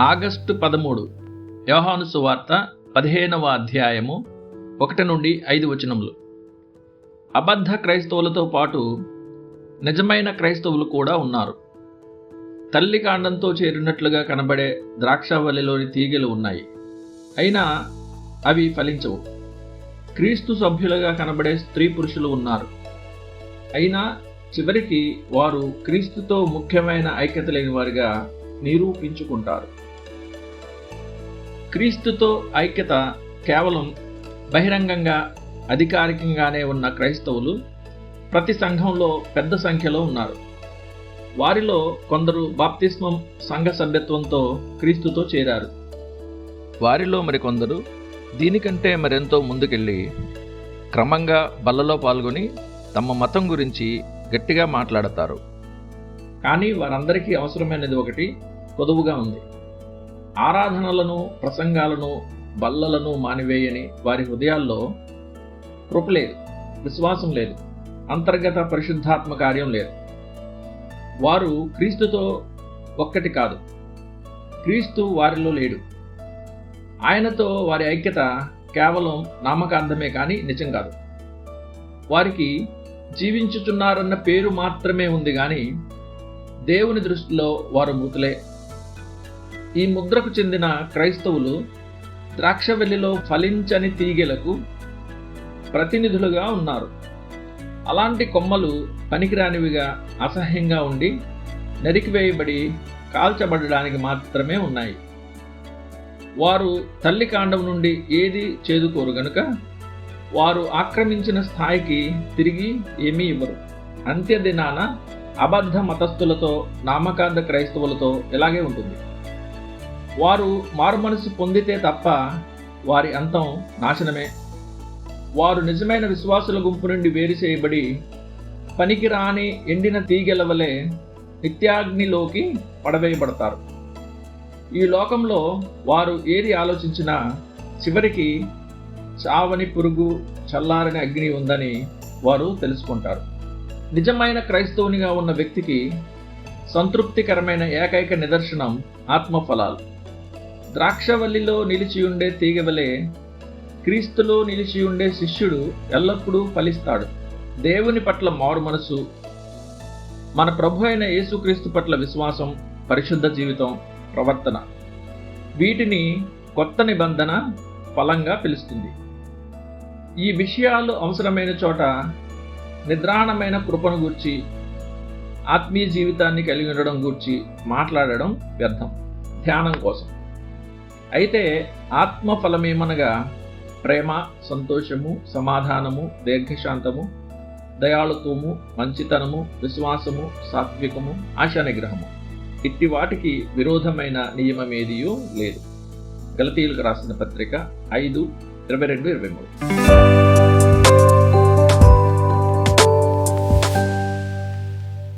August పదమూడు యోహాను సువార్త పదిహేనవ అధ్యాయము ఒకటి నుండి ఐదు వచనములు. అబద్ధ క్రైస్తవులతో పాటు నిజమైన క్రైస్తవులు కూడా ఉన్నారు. తల్లి కాండంతో చేరినట్లుగా కనబడే ద్రాక్షవల్లిలోని తీగలు ఉన్నాయి. అయినా అవి ఫలించవు. క్రీస్తు సభ్యులుగా కనబడే స్త్రీ పురుషులు ఉన్నారు. అయినా చివరికి వారు క్రీస్తుతో ముఖ్యమైన ఐక్యత లేని వారిగా నిరూపించుకుంటారు. క్రీస్తుతో ఐక్యత కేవలం బహిరంగంగా అధికారికంగానే ఉన్న క్రైస్తవులు ప్రతి సంఘంలో పెద్ద సంఖ్యలో ఉన్నారు. వారిలో కొందరు బాప్తిస్మం సంఘ సభ్యత్వంతో క్రీస్తుతో చేరారు. వారిలో మరికొందరు దీనికంటే మరెంతో ముందుకెళ్ళి క్రమంగా బల్లలో పాల్గొని తమ మతం గురించి గట్టిగా మాట్లాడతారు. కానీ వారందరికీ అవసరమైనది ఒకటి పొదువుగా ఉంది. ఆరాధనలను ప్రసంగాలను బల్లలను మానివేయని వారి హృదయాల్లో కృప లేదు విశ్వాసం లేదు అంతర్గత పరిశుద్ధాత్మ కార్యం లేదు. వారు క్రీస్తుతో ఒక్కటి కాదు క్రీస్తు వారిలో లేడు. ఆయనతో వారి ఐక్యత కేవలం నామకార్థమే కానీ నిజం కాదు. వారికి జీవించుచున్నారన్న పేరు మాత్రమే ఉంది కానీ దేవుని దృష్టిలో వారు మృతులే. ఈ ముద్రకు చెందిన క్రైస్తవులు ద్రాక్షవెల్లిలో ఫలించని తీగెలకు ప్రతినిధులుగా ఉన్నారు. అలాంటి కొమ్మలు పనికిరానివిగా అసహ్యంగా ఉండి నరికివేయబడి కాల్చబడడానికి మాత్రమే ఉన్నాయి. వారు తల్లి కాండం నుండి ఏది చేదుకోరు గనుక వారు ఆక్రమించిన స్థాయికి తిరిగి ఏమీ ఇవ్వరు. అంత్యదినాన అబద్ధ మతస్థులతో నామకార్థ క్రైస్తవులతో ఇలాగే ఉంటుంది. వారు మారుమనసు పొందితే తప్ప వారి అంతం నాశనమే. వారు నిజమైన విశ్వాసుల గుంపు నుండి వేరు చేయబడి పనికిరాని ఎండిన తీగెలవలే నిత్యాగ్నిలోకి పడవేయబడతారు. ఈ లోకంలో వారు ఏది ఆలోచించినా చివరికి చావని పురుగు చల్లారని అగ్ని ఉందని వారు తెలుసుకుంటారు. నిజమైన క్రైస్తవునిగా ఉన్న వ్యక్తికి సంతృప్తికరమైన ఏకైక నిదర్శనం ఆత్మఫలాలు. ద్రాక్షవల్లిలో నిలిచి ఉండే తీగవలే క్రీస్తులో నిలిచి ఉండే శిష్యుడు ఎల్లప్పుడూ ఫలిస్తాడు. దేవుని పట్ల మారు మనసు మన ప్రభు అయిన యేసుక్రీస్తు పట్ల విశ్వాసం పరిశుద్ధ జీవితం ప్రవర్తన. వీటిని కొత్త నిబంధన ఫలంగా పిలుస్తుంది. ఈ విషయాలు అవసరమైన చోట నిద్రాణమైన కృపను గూర్చి ఆత్మీయ జీవితాన్ని కలిగి ఉండడం గూర్చి మాట్లాడడం వ్యర్థం. ధ్యానం కోసం. అయితే ఆత్మ ఫలమేమనగా ప్రేమ సంతోషము సమాధానము దీర్ఘశాంతము దయాళుత్వము మంచితనము విశ్వాసము సాత్వికము ఆశానిగ్రహము. ఇట్టి వాటికి విరోధమైన నియమమేదియూ లేదు. గలతీయులకు రాసిన పత్రిక ఐదు ఇరవై రెండు ఇరవై మూడు.